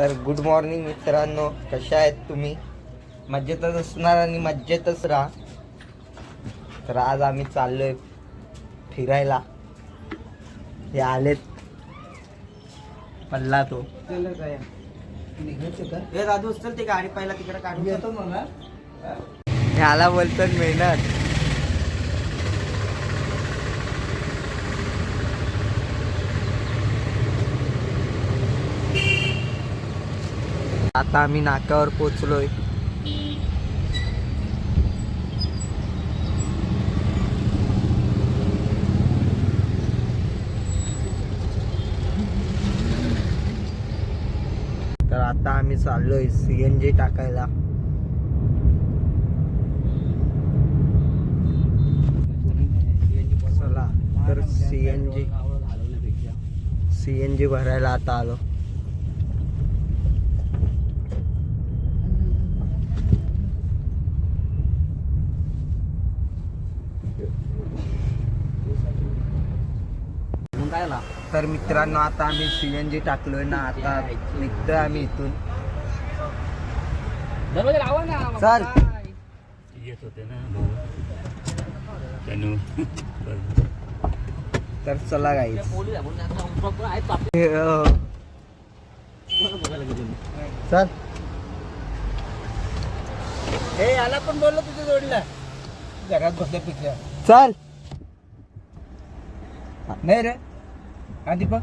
तर good morning मित्रांनो कशा आहेत तुम्ही? मज्जेतच असणार आणि मज्जेतच राहा. तर आज आम्ही चाललोय फिरायला. हे आलेत. पल्ला तो. हे दादू चल ते गाडी पहिला तिकडे काढून येतो मला. ह्याला बोलतो मेहनत. आता आम्ही नाक्यावर पोचलोय. तर आता आम्ही चाललोय सीएनजी टाकायला. चला तर सीएनजी सीएनजी भरायला आता आलो. तर मित्रांनो आता आम्ही सीएनजी टाकलोय ना आता निघतोय आम्ही इथून. चल येत होते ना भाऊ त्यानं तर चला गाईच चल हे याला पण बोललो तुझ्या जोडीला. घरात बसल्यापेक्षा चल नाही रे. हा दीपक?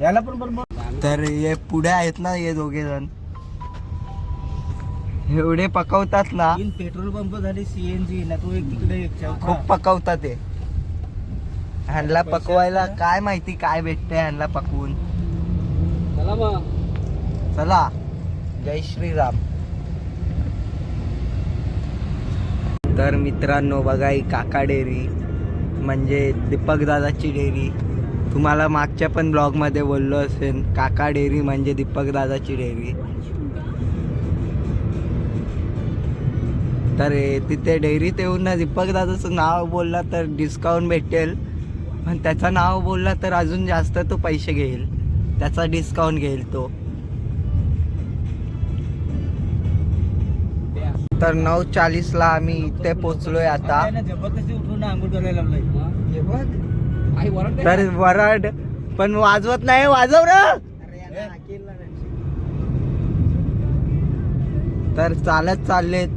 याला पण तर हे पुढे आहेत ना हे दोघे जण. एवढे पकवतात ना. पेट्रोल पंप झाले सीएनजी ना तो एक तिकडे. खूप पकवतात ते ह्यांना पकवायला काय माहिती काय भेटतंय ह्यांना पकवून. चला चला. जय श्रीराम. तर मित्रांनो बघा ही काका डेअरी म्हणजे दीपक दादाची डेअरी. तुम्हाला मागच्या पण ब्लॉगमध्ये बोललो असेल काका डेअरी म्हणजे दीपक दादाची डेअरी. तर तिथे डेअरीत येऊन ना दीपक दादाचं नाव बोलला तर डिस्काउंट भेटेल. पण त्याचं नाव बोलला तर अजून जास्त तो पैसे घेईल. त्याचा डिस्काउंट घेईल तो. तर नऊ चाळीसला आम्ही इथे पोचलोय आता. जबरदस्ती उठून आंघोळ करायला लावलंय. तर वराड पण वाजवत नाही वाजव र. तर चालत चाललेत.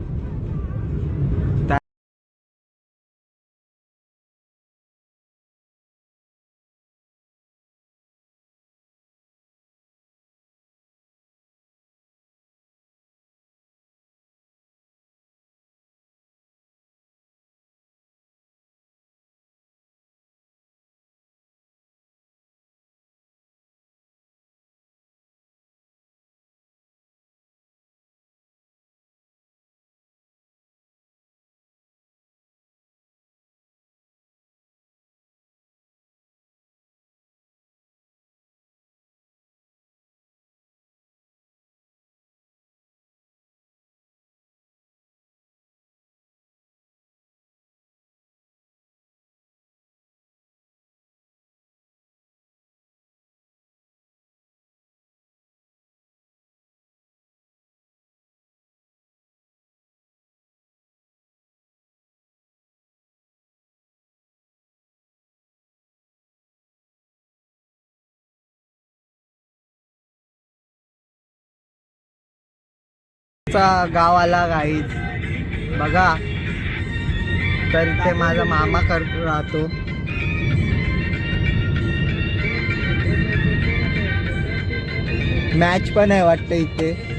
गाव आला गाईज बघा. तर इथे माझा मामा करतो राहतो. मॅच पण आहे वाटतं इथे.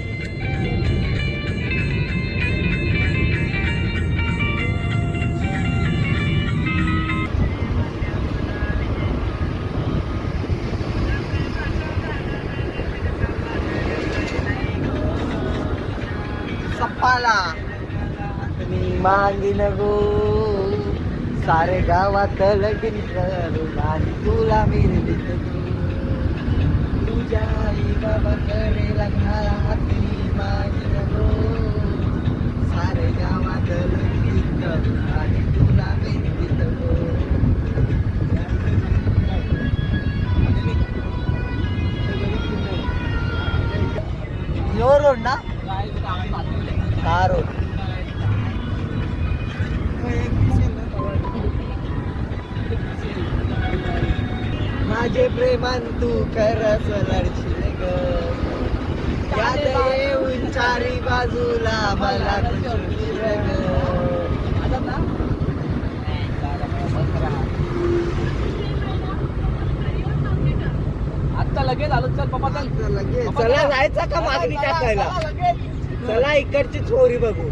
मी मागीन गो सारे गावात लगीन करून आणि तुला मिरवीत गो. तुझ्या आई बाबाकडे लग्नाला हाती मागीन गो सारे गावात लगीन करून आणि तुला मिरवीत गो यो रोड ना हा रोड प्रेमान तू लढशील ग. याद येऊन चारी बाजूला मला तुझी आता लगेच आलो चल पप्पा चल. लगेच. चला जायचा का मागणी टाकायला? चला इकडची चोरी बघू.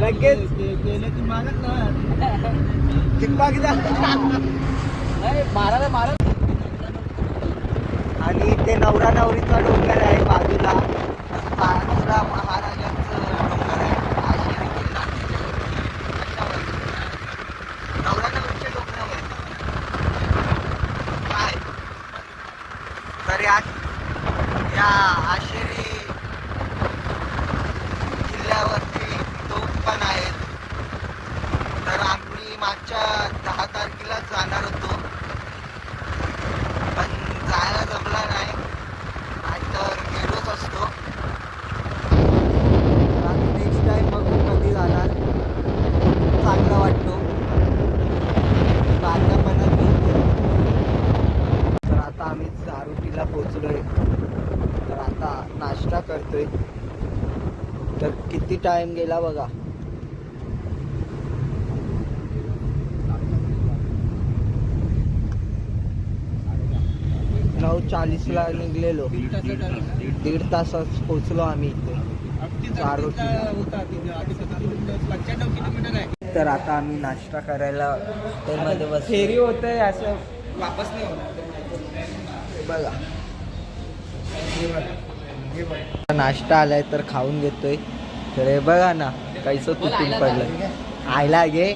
लगेच. मागत ना जा मारायला मारत आणि इथे नवरा नवरीचा डोंगर आहे बाजूला. बाजूला महाराजांचं डोंगर आहे. आशिया किल्ला नवरा नवरीच्या डोंगरावर काय? तरी आज या आशिरी किल्ल्यावरती दोन पण आहेत. तर आम्ही मागच्या दहा तारखेला जाणार होतो पण जायला जमला नाही नाहीतर गेलोच असतो नेक्स्ट टाइम बघू कधी जाणार चांगला वाटतो बारकापणात मिळतो तर आता दारुटीला पोचलोय. तर आता नाश्ता करतोय. तर किती टाइम गेला बघा? नऊ चाळीसला निघलेलो. दीड दीड तासात पोचलो आम्ही इथे. तर आता आम्ही नाश्ता करायला हॉटेलमध्ये बस फेरी होत आहे असं वापस नाही होणार. बघा. नाश्ता आलाय तर खाऊन घेतोय. तर हे बघा ना कैसं तुटून पडलं आयला घे.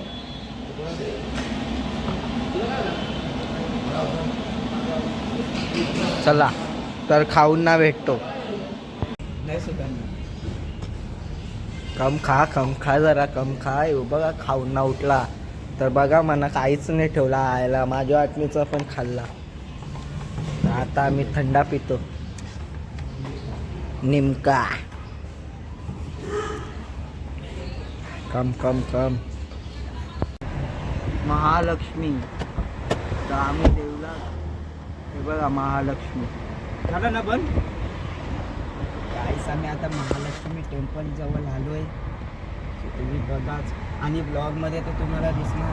चला तर खाऊन ना भेटतो. कम खा कम खा जरा कम खा. येऊ बघा खाऊन ना उठला. तर बघा म्हणा काहीच नाही ठेवला आयला माझ्या वाटणीचा पण खाल्ला. आता आम्ही थंडा पितो. निमका. कम कम कम. महालक्ष्मी. तर आम्ही देवला हे बघा महालक्ष्मी. झालं ना पण काहीच आम्ही आता महालक्ष्मी टेम्पल जवळ आलो आहे तुम्ही बघाच. आणि ब्लॉगमध्ये तर तुम्हाला दिसणार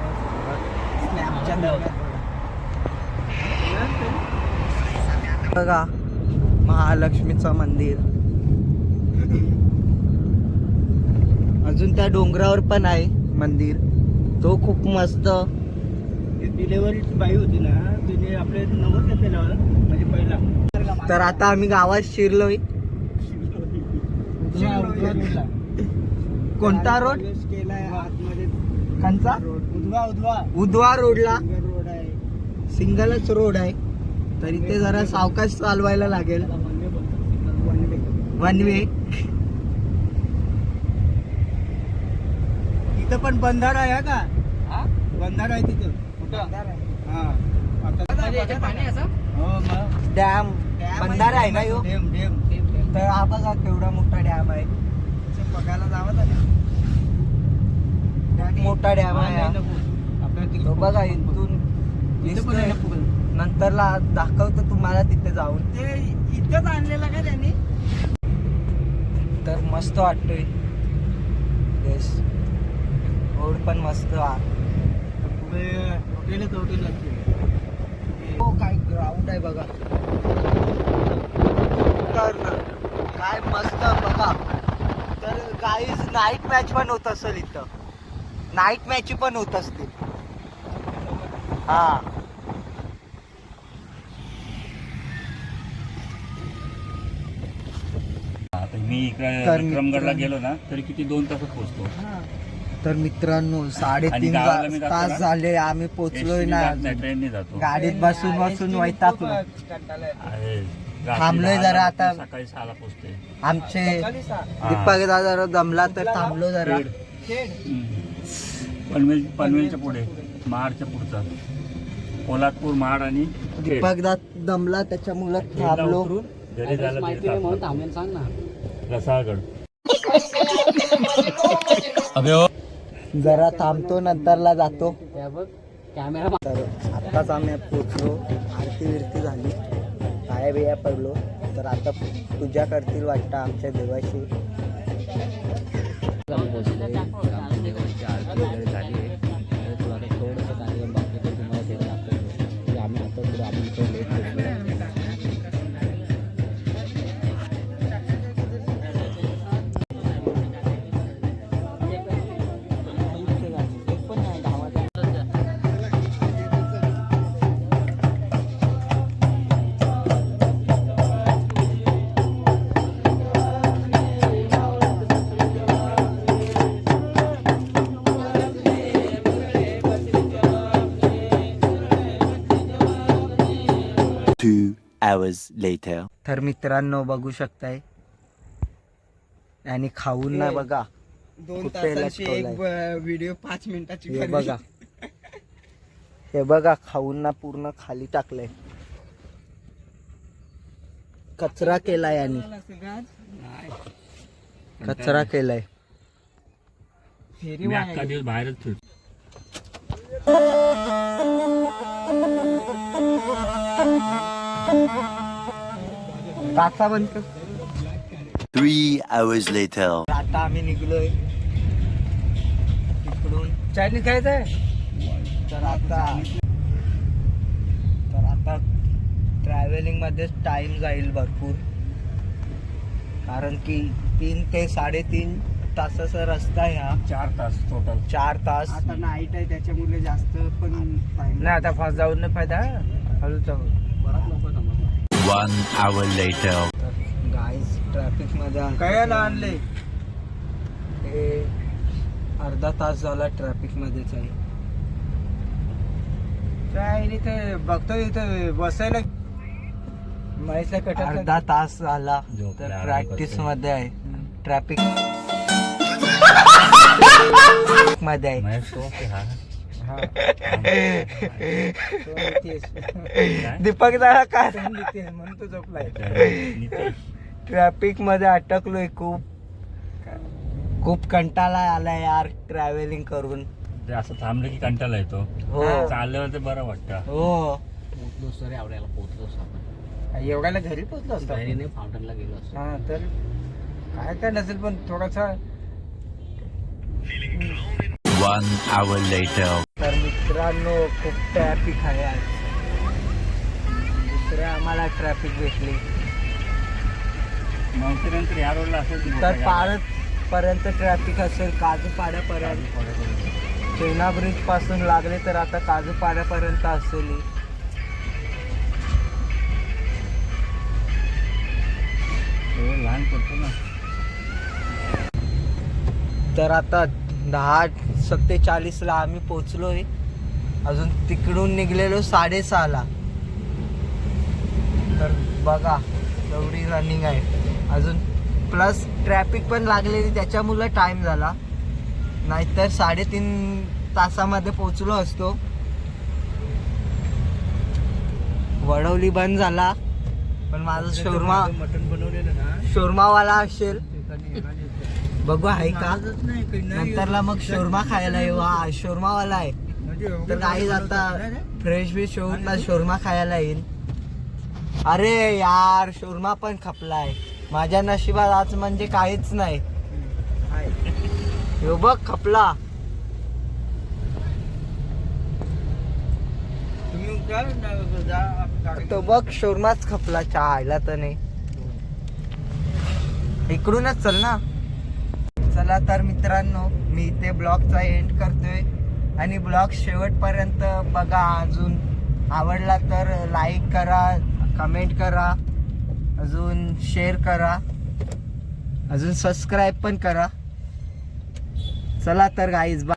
स्नॅपच्या बघा महालक्ष्मीचं मंदिर. अजून त्या डोंगरावर पण आहे मंदिर. तो खूप मस्त. डिलेव्हरीची बाई होती ना तिने आपले नवस घेतलेलं म्हणजे पहिला. तर आता आम्ही गावात शिरलोय. कोणता रोड? कोणचा? उजवा उजवा. उदवा रोडला. रोड आहे. सिंगलच रोड आहे. तर इथे जरा सावकाश चालवायला लागेल. वन वे इथं पण बंधारा आहे का? बंधारा आहे तिथं. कुठं? हा. आता- हो मग. डॅम बंधारा आहे ना यो? डेम डेम तर हा बघा केवढा मोठा डॅम आहे. बघायला जावं मोठा डॅम आहे हा. तो बघा इथून नंतरला दाखवतो तुम्हाला तिथे जाऊन. ते इथंच आणलेलं का त्यांनी? तर मस्त वाटतोय. येस रोड पण मस्त हा हॉटेल लागते हो काय ग्राउंड आहे बघा. तर काय मस्त बघा. तर काहीच नाईट मॅच पण होत असेल इथं. नाईट मॅच पण होत असतील. हा. मी इकडे तर विक्रमगडला मित्रांनो- गेलो ना तरी किती दोन तासात पोहोचतो. तर मित्रांनो साडेतीन गावाला मी जा- जातो तास ना, झाले आम्ही पोचलोय एसटीने ना. ट्रेनने जातो. गाडीत बसून बसून वैतागलो. रात्री थांबलोय दहाला जरा जातो, आता. सकाळी सहाला पोहोचते आमचे दीपक दादा जरा दमला तर थांबलो जरा. पनवेल पनवेलच्या पुढे महाडच्या पुढचा. पोलादपूर महाड आणि खेड. दीपक दादा दमला त्याच्यामुळं खेडला थांबलो. उतरून जरी झालं म्हणून थांबेल सांग ना. रसाळगड. जरा थांबतो नंतरला जातो. त्या बघ कॅमेरा तर आत्ताच आम्ही पोचलो आरती विरती झाली. पाया बिया पडलो. तर आता पूजा करतील वाटतं आमच्या देवाशी. Hours later. तर मित्रांनो बघू शकताय. आणि खाऊन ना बघा. दोन कुठे तासांची एक? व्हिडिओ पाच मिनिटाची हे. बघा. हे बघा खाऊन ना पूर्ण खाली टाकलंय. कचरा केलाय आणि. कचरा केलाय. फेरी मी वाया अख्खा दिवस बाहेरच फिरतो. काचा बंद कर. Three hours later. आता आम्ही निघलोय इकडून. चायनीज खायचं आहे? तर आता तर आता ट्रॅव्हलिंगमध्ये टाइम जाईल भरपूर. कारण की तीन ते साडेतीन तासाचा रस्ता आहे हा. चार तास टोटल चार तास. आता नाईट आहे त्याच्यामुळे जास्त पण नाही आता फास्ट जाऊन नाही फायदा. हळू गाईज ट्रॅफिकमध्ये आणले. हे अर्धा तास झाला ट्रॅफिक मध्येच आहे काय इथे बघतो इथे बसायला. अर्धा तास झाला. तर प्रॅक्टिस. मध्ये आहे. ट्रॅफिक मध्ये आहे? दीपक दादा काय म्हणून तो झोपलाय? ट्रॅफिकमध्ये अटकलोय खूप. खूप कंटाळा आलाय यार ट्रॅव्हलिंग करून. ते असं थांबलं की कंटाळा येतो. हो. चालल्यावर ते बरं वाटतं. हो. पोहोचलो सर आवडायला पोहोचलो आपण. एवढ्याला घरी पोहोचलो असतो घरी नाही फाउंटनला गेलो असतो. हा तर काय काय नसेल पण थोडासा One hour later. तर मित्रांनो खूप ट्रॅफिक आहे आज. दुसऱ्या आम्हाला ट्रॅफिक भेटली. नंतर या रोडला असेल तर पारत पर्यंत ट्रॅफिक असेल काजूपाड्यापर्यंत. चेना ब्रिजपासून लागले तर आता काजूपाड्यापर्यंत असेल ही. लहान पडतो ना. तर आता दहा सत्तेचाळीसला आम्ही पोचलोय. अजून तिकडून निघलेलो साडेसहाला. तर बघा एवढी रनिंग आहे. अजून प्लस ट्रॅफिक पण लागलेली त्याच्यामुळं टाइम झाला. नाहीतर साडेतीन तासामध्ये पोचलो असतो. वडवली बंद झाला. पण माझा शोरमा मटण बनवलेलं ना. शोरमावाला असेल. बघू आहे का? नंतरला मग शोरमा खायला येऊ. हा शोरमावाला आहे. म्हणजे तर काही आता रे? फ्रेश बिश होऊन ना शोरमा खायला येईल. अरे यार शोरमा पण खपलाय. माझ्या नशिबात आज म्हणजे काहीच नाही. ह्यो. बघ खपला. तो बघ शोरमाच खपला. चहायला तर नाही. इकडूनच चल ना. चला तर मित्रांनो मी इथे ब्लॉगचा एंड करतोय. आणि ब्लॉग शेवटपर्यंत बघा अजून आवडला तर लाईक करा कमेंट करा अजून शेअर करा अजून सबस्क्राईब पण करा. चला तर गाईज बा